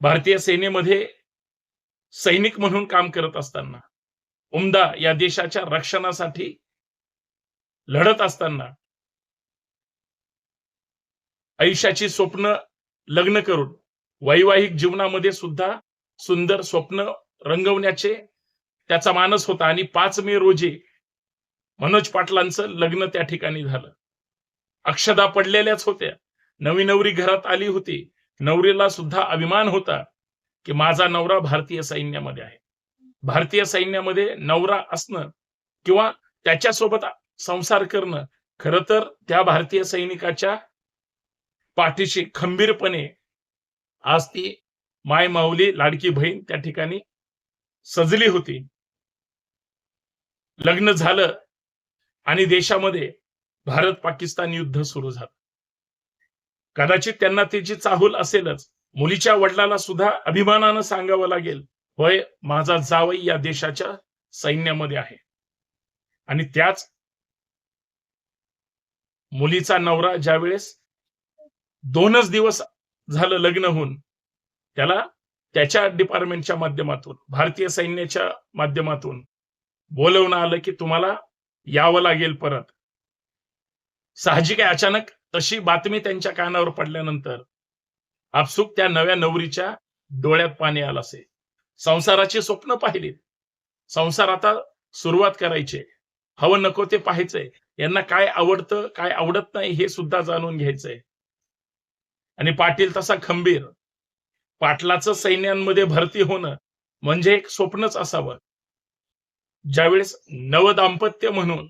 भारतीय सेनेमध्ये सैनिक म्हणून काम करत असताना उमदा या देशाच्या रक्षणासाठी लढत असताना आयुष्याची स्वप्न लग्न करून वैवाहिक जीवनामध्ये सुद्धा सुंदर स्वप्न रंगवण्याचे त्याचा मानस होता आणि पाच मे रोजी मनोज पाटलांचं लग्न त्या ठिकाणी झालं. अक्षदा पडलेल्याच होत्या. नवी नवरी घरात आली होती. नवरीला सुद्धा अभिमान होता की माझा नवरा भारतीय सैन्यामध्ये आहे. भारतीय सैन्यामध्ये नवरा असणं किंवा त्याच्यासोबत संसार करणं खरं तर त्या भारतीय सैनिकाच्या पाठीशी खंबीरपणे आज ती माय माऊली लाडकी बहीण त्या ठिकाणी सजली होती. लग्न झालं आणि देशामध्ये भारत पाकिस्तान युद्ध सुरू झालं. कदाचित त्यांना त्याची चाहूल असेलच मुलीच्या वडिलाला सुद्धा अभिमानानं सांगावं लागेल होय माझा जावई या देशाच्या सैन्यामध्ये आहे. आणि त्याच मुलीचा नवरा ज्यावेळेस दोनच दिवस झालं लग्न होऊन त्याला त्याच्या डिपार्टमेंटच्या माध्यमातून भारतीय सैन्याच्या माध्यमातून बोलवणं आलं की तुम्हाला यावं लागेल परत. साहजिक आहे अचानक तशी बातमी त्यांच्या कानावर पडल्यानंतर आपसुक त्या नव्या नवरीच्या डोळ्यात पाणी आलं असे. संसाराची स्वप्न पाहिली. संसार आता सुरुवात करायचे. हवं नको ते पाहायचंय. यांना काय आवडतं काय आवडत नाही हे सुद्धा जाणून घ्यायचंय. आणि पाटील तसा खंबीर. पाटलाचं सैन्यांमध्ये भरती होणं म्हणजे एक स्वप्नच असावं. ज्यावेळेस नवदाम्पत्य म्हणून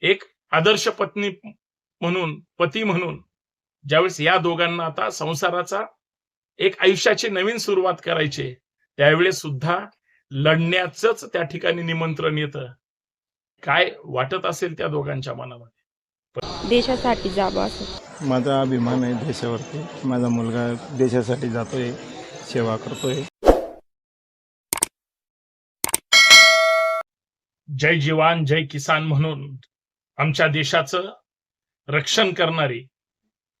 एक आदर्श पत्नी म्हणून पती म्हणून ज्यावेळेस या दोघांना आता संसाराचा एक आयुष्याची नवीन सुरुवात करायची त्यावेळेस सुद्धा लढण्याचंच त्या ठिकाणी निमंत्रण येतं. काय वाटत असेल त्या दोघांच्या मनामध्ये? देशासाठी जावं असं. माझा अभिमान आहे देशावरती. माझा मुलगा देशासाठी जातोय सेवा करतोय. जय जवान जय किसान म्हणून आमच्या देशाचं रक्षण करणारी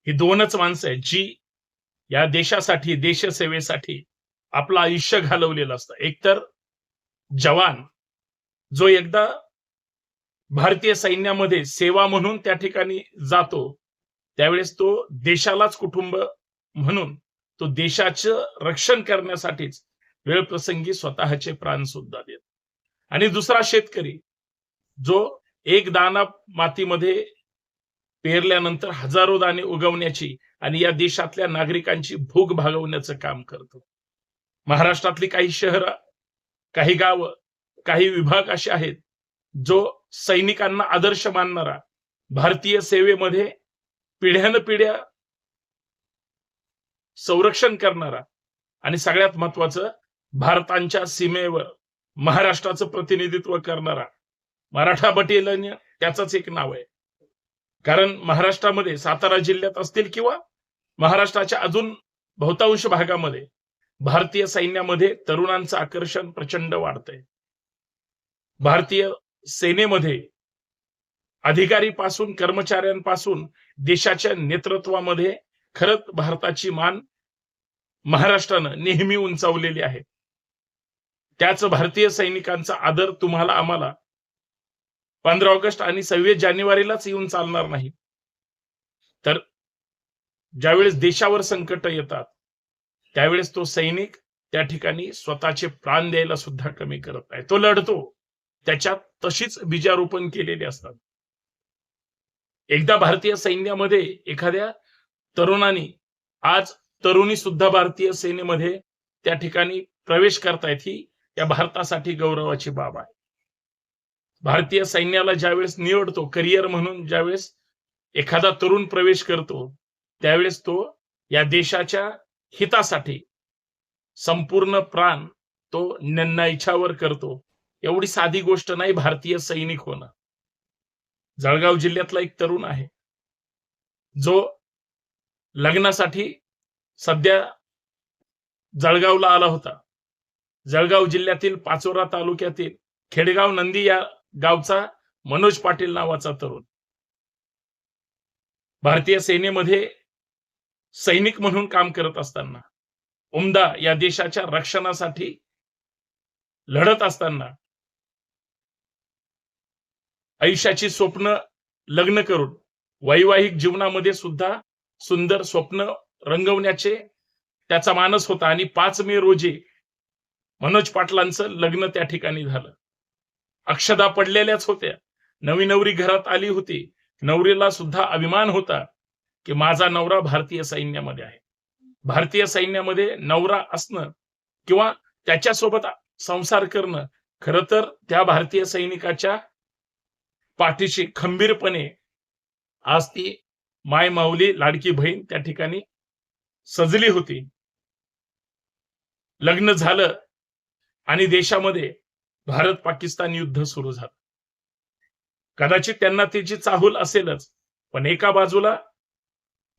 ही दोनच माणसं आहेत जी या देशासाठी देशसेवेसाठी आपलं आयुष्य घालवलेलं असतं. एकतर जवान जो एकदा भारतीय सैन्यामध्ये सेवा म्हणून त्या ठिकाणी जातो त्यावेळेस तो देशालाच कुटुंब म्हणून तो देशाचं रक्षण करण्यासाठीच वेळप्रसंगी स्वतःचे प्राण सुद्धा देत. आणि दुसरा शेतकरी जो एक दाना मातीमध्ये पेरल्यानंतर हजारो दाणे उगवण्याची आणि या देशातल्या नागरिकांची भूक भागवण्याचं काम करतो. महाराष्ट्रातली काही शहरं काही गावं काही विभाग असे आहेत जो सैनिकांना आदर्श मानणारा भारतीय सेवेमध्ये पिढ्यान पिढ्या संरक्षण करणारा आणि सगळ्यात महत्वाचं भारतांच्या सीमेवर महाराष्ट्राचं प्रतिनिधित्व करणारा मराठा बटेलन त्याचंच एक नाव आहे. कारण महाराष्ट्रामध्ये सातारा जिल्ह्यात असतील किंवा महाराष्ट्राच्या अजून बहुतांश भागामध्ये भारतीय सैन्यामध्ये तरुणांचं आकर्षण प्रचंड वाढतंय. भारतीय सेनेमध्ये अधिकारीपासून कर्मचाऱ्यांपासून देशाच्या नेतृत्वामध्ये खरंच भारताची मान महाराष्ट्रानं नेहमी उंचावलेली आहे. त्याच भारतीय सैनिकांचा आदर तुम्हाला आम्हाला पंधरा ऑगस्ट आणि सव्वीस जानेवारीलाच येऊन चालणार नाही. तर ज्यावेळेस देशावर संकट येतात त्यावेळेस तो सैनिक त्या ठिकाणी स्वतःचे प्राण द्यायला सुद्धा कमी करत नाही. तो लढतो त्याच्यात तशीच बीजारोपण केलेली असतात. एकदा भारतीय सैन्यामध्ये एखाद्या तरुणाने आज तरुणी सुद्धा भारतीय सेनेमध्ये त्या ठिकाणी प्रवेश करतायत ही या भारतासाठी गौरवाची बाब आहे. भारतीय सैन्याला ज्यावेळेस निवडतो करिअर म्हणून ज्यावेळेस एखादा तरुण प्रवेश करतो त्यावेळेस तो या देशाच्या हितासाठी संपूर्ण प्राण तो इच्छावर करतो. एवढी साधी गोष्ट नाही भारतीय सैनिक होणं. जळगाव जिल्ह्यातला एक तरुण आहे. जो लग्नासाठी सध्या जळगावला आला होता. जळगाव जिल्ह्यातील पाचोरा तालुक्यातील खेडगाव नंदी या गावचा मनोज पाटील नावाचा तरुण. भारतीय सेनेमध्ये सैनिक म्हणून काम करत असताना उमदा या देशाच्या रक्षणासाठी लढत असताना आयुष्याची स्वप्न लग्न करून वैवाहिक जीवनामध्ये सुद्धा सुंदर स्वप्न रंगवण्याचे त्याचा मानस होता आणि पाच मे रोजी मनोज पाटलांचं लग्न त्या ठिकाणी झालं. अक्षदा पडलेल्याच होत्या. नवी नवरी घरात आली होती. नवरीला सुद्धा अभिमान होता की माझा नवरा भारतीय सैन्यामध्ये आहे. भारतीय सैन्यामध्ये नवरा असणं किंवा त्याच्यासोबत संसार करणं खर तर त्या भारतीय सैनिकाच्या पाठीशी खंबीरपणे आज ती माय माऊली लाडकी बहीण त्या ठिकाणी सजली होती. लग्न झालं आणि देशामध्ये भारत पाकिस्तान युद्ध सुरू झालं. कदाचित त्यांना त्याची चाहूल असेलच पण एका बाजूला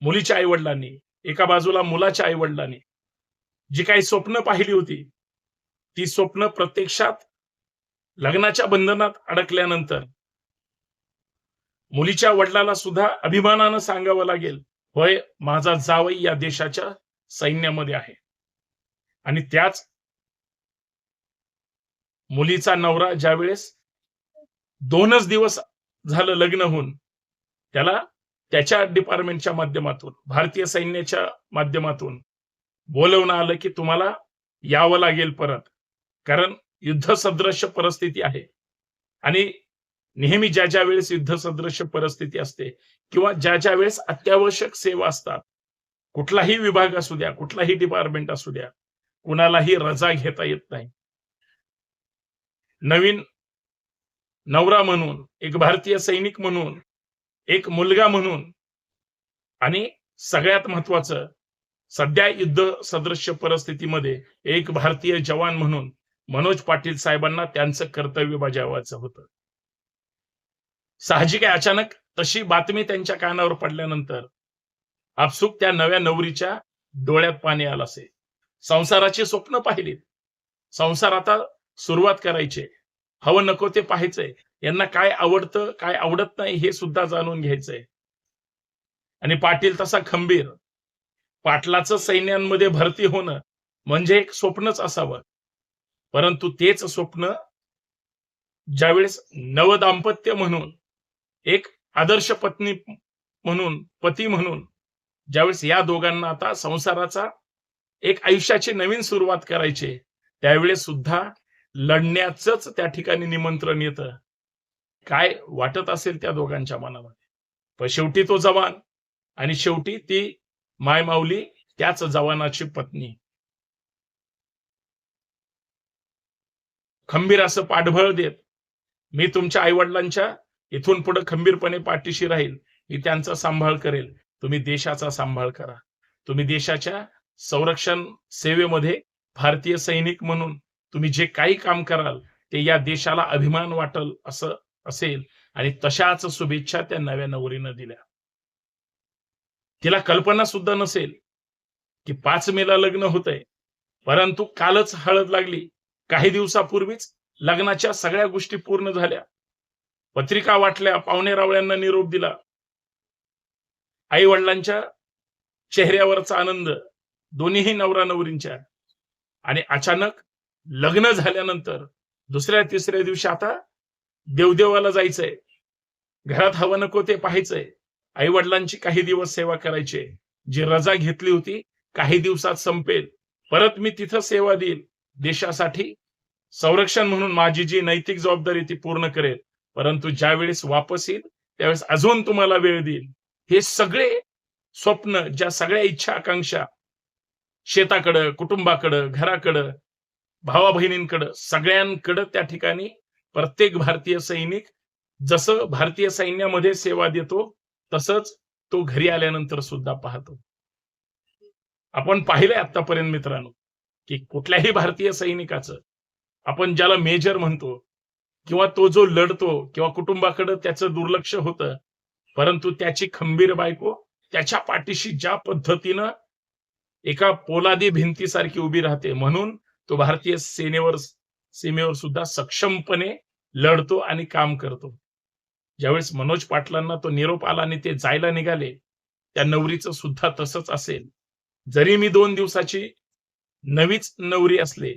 मुलीच्या आईवडिलांनी एका बाजूला मुलाच्या आईवडिलांनी जी काही स्वप्न पाहिली होती ती स्वप्न प्रत्यक्षात लग्नाच्या बंधनात अडकल्यानंतर मुलीच्या वडिलाला सुद्धा अभिमानानं सांगावं लागेल होय माझा जावई या देशाच्या सैन्यामध्ये आहे. आणि त्याच मुलीचा नवरा ज्यावेळेस दोनच दिवस झालं लग्न होऊन त्याला त्याच्या डिपार्टमेंटच्या माध्यमातून भारतीय सैन्याच्या माध्यमातून बोलवणं आलं की तुम्हाला यावं लागेल परत. कारण युद्ध सदृश्य परिस्थिती आहे. आणि नेहमी ज्या ज्या वेळेस युद्ध सदृश्य परिस्थिती असते किंवा ज्या ज्या वेळेस अत्यावश्यक सेवा असतात कुठलाही विभाग असू द्या कुठलाही डिपार्टमेंट असू द्या कुणालाही रजा घेता येत नाही. नवीन नवरा म्हणून एक भारतीय सैनिक म्हणून एक मुलगा म्हणून. आणि सगळ्यात महत्वाचं सध्या युद्ध सदृश्य परिस्थितीमध्ये एक भारतीय जवान म्हणून मनोज पाटील साहेबांना त्यांचं कर्तव्य बजावायचं होतं. साहजिक आहे अचानक तशी बातमी त्यांच्या कानावर पडल्यानंतर आपसुक त्या नव्या नवरीच्या डोळ्यात पाणी आलं असे संसाराची स्वप्न पाहिलीत. संसार आता सुरुवात करायची. हवं नको ते पाहायचंय. यांना काय आवडतं काय आवडत नाही हे सुद्धा जाणून घ्यायचंय. आणि पाटील तसा खंबीर. पाटलाचं सैन्यांमध्ये भरती होणं म्हणजे एक स्वप्नच असावं. परंतु तेच स्वप्न ज्यावेळेस नवदाम्पत्य म्हणून एक आदर्श पत्नी म्हणून पती म्हणून ज्यावेळेस या दोघांना आता संसाराचा एक आयुष्याची नवीन सुरुवात करायची त्यावेळेस सुद्धा लढण्याचंच त्या ठिकाणी निमंत्रण येतं. काय वाटत असेल त्या दोघांच्या मनामध्ये? पण शेवटी तो जवान आणि शेवटी ती माय माऊली त्याच जवानाची पत्नी. खंबीर असं पाठबळ देत मी तुमच्या आईवडिलांच्या इथून पुढे खंबीरपणे पाठीशी राहील मी त्यांचा सांभाळ करेल. तुम्ही देशाचा सांभाळ करा. तुम्ही देशाच्या संरक्षण सेवेमध्ये भारतीय सैनिक म्हणून तुम्ही जे काही काम कराल ते या देशाला अभिमान वाटल असं असेल आणि तशाच शुभेच्छा त्या नव्या नवरीनं दिल्या. तिला कल्पना सुद्धा नसेल की पाच मेला लग्न होतंय परंतु कालच हळद लागली. काही दिवसापूर्वीच लग्नाच्या सगळ्या गोष्टी पूर्ण झाल्या. पत्रिका वाटल्या पाहुणे रावळ्यांना निरोप दिला. आई वडिलांच्या चेहऱ्यावरचा आनंद दोन्हीही नवरा नवरींच्या आणि अचानक लग्न झाल्यानंतर दुसऱ्या तिसऱ्या दिवशी आता देवदेवाला जायचंय. घरात हवं नको ते पाहायचंय. आई वडिलांची काही दिवस सेवा करायची. जी रजा घेतली होती काही दिवसात संपेल. परत मी तिथं सेवा देईल. देशासाठी संरक्षण म्हणून माझी जी नैतिक जबाबदारी ती पूर्ण करेल. परंतु ज्यावेळेस वापस येईल त्यावेळेस अजून तुम्हाला वेळ देईल. हे सगळे स्वप्न ज्या सगळ्या इच्छा आकांक्षा शेताकडं कुटुंबाकडं घराकडं भावा बहिणींकडं सगळ्यांकडं त्या ठिकाणी प्रत्येक भारतीय सैनिक जसं भारतीय सैन्यामध्ये सेवा देतो तसंच तो घरी आल्यानंतर सुद्धा पाहतो. आपण पाहिलंय आतापर्यंत मित्रांनो की कुठल्याही भारतीय सैनिकाचं आपण ज्याला मेजर म्हणतो किंवा तो जो लढतो किंवा कुटुंबाकडे त्याचं दुर्लक्ष होतं परंतु त्याची खंबीर बायको त्याच्या पाठीशी ज्या पद्धतीनं एका पोलादी भिंतीसारखी उभी राहते म्हणून तो भारतीय सेनेवर सीमेवर सुद्धा सक्षमपणे लढतो आणि काम करतो. ज्यावेळेस मनोज पाटलांना तो निरोप आला आणि ते जायला निघाले त्या नवरीचं सुद्धा तसंच असेल. जरी मी दोन दिवसाची नवीच नवरी असले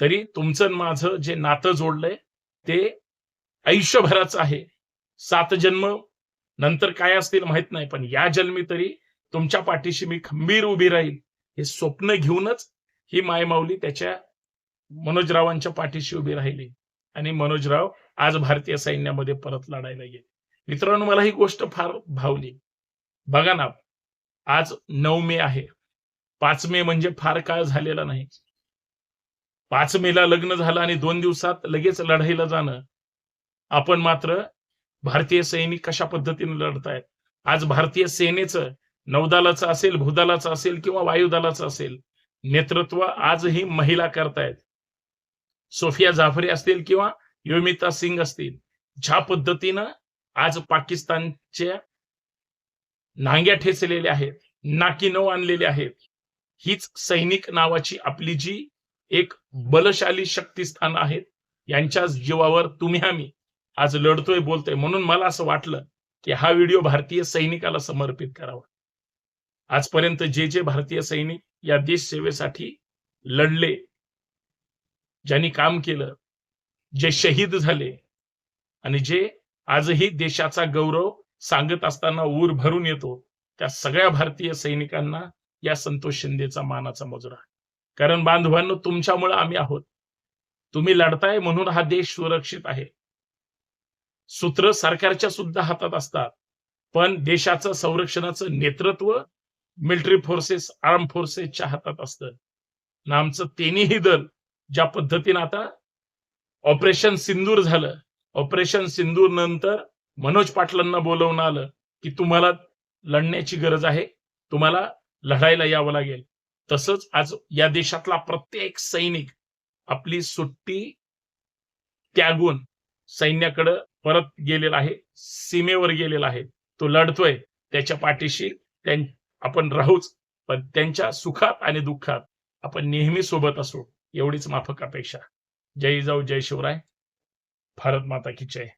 तरी तुमचं माझं जे नातं जोडलंय ते आयुष्यभराचं आहे. सात जन्म नंतर काय असतील माहीत नाही पण या जन्मी तरी तुमच्या पाठीशी मी खंबीर उभी राहील हे स्वप्न घेऊनच ही मायमाऊली त्याच्या मनोजरावांच्या पाठीशी उभी राहिली. आणि मनोजराव आज भारतीय सैन्यामध्ये परत लढायला गेले. मित्रांनो मला ही गोष्ट फार भावली. बघा ना आज नऊ मे आहे. पाच मे म्हणजे फार काळ झालेला नाही. पाच मेला लग्न झालं आणि दोन दिवसात लगेच लढाईला जाणं. आपण मात्र भारतीय सैनिक कशा पद्धतीने लढतायत? आज भारतीय सेनेचं नौदलाचं असेल भूदलाचं असेल किंवा वायुदलाचं असेल नेतृत्व आजही महिला करतायत. सोफिया जाफरी असतील किंवा योमिता सिंग असतील ज्या पद्धतीनं आज पाकिस्तानच्या नांग्या ठेचलेल्या आहेत नाकी नऊ आणलेले आहेत हीच सैनिक नावाची आपली जी एक बलशाली शक्तिस्थान आहेत यांच्याच जीवावर तुम्ही आम्ही आज लढतोय बोलतोय म्हणून मला असं वाटलं की हा व्हिडिओ भारतीय सैनिकाला समर्पित करावा. आजपर्यंत जे जे भारतीय सैनिक या देश सेवेसाठी लढले ज्यांनी काम केलं जे शहीद झाले आणि जे आजही देशाचा गौरव सांगत असताना ऊर भरून येतो त्या सगळ्या भारतीय सैनिकांना या संतोष शिंदेचा मानाचा मजुरा कारण बांधवांनो तुमच्यामुळे आम्ही आहोत. तुम्ही लढताय म्हणून हा देश सुरक्षित आहे. सूत्र सरकारच्या सुद्धा हातात असतात. पण देशाचं संरक्षणाचं नेतृत्व मिलिटरी फोर्सेस आर्म फोर्सेसच्या हातात असतं. आमचं तिन्ही दल ज्या पद्धतीनं आता ऑपरेशन सिंदूर झालं. ऑपरेशन सिंदूर नंतर मनोज पाटलांना बोलवून आलं की तुम्हाला लढण्याची गरज आहे तुम्हाला लढायला यावं लागेल. तसंच आज या देशातला प्रत्येक सैनिक आपली सुट्टी त्यागून सैन्याकडं परत गेलेला आहे सीमेवर गेलेला आहे. तो लढतोय त्याच्या पाठीशी त्यां- आपण राहूच पण त्यांच्या सुखात आणि दुःखात आपण नेहमी सोबत असू एवढीच माफक अपेक्षा. जय जाऊ जय शिवराय. भारत माता की जय.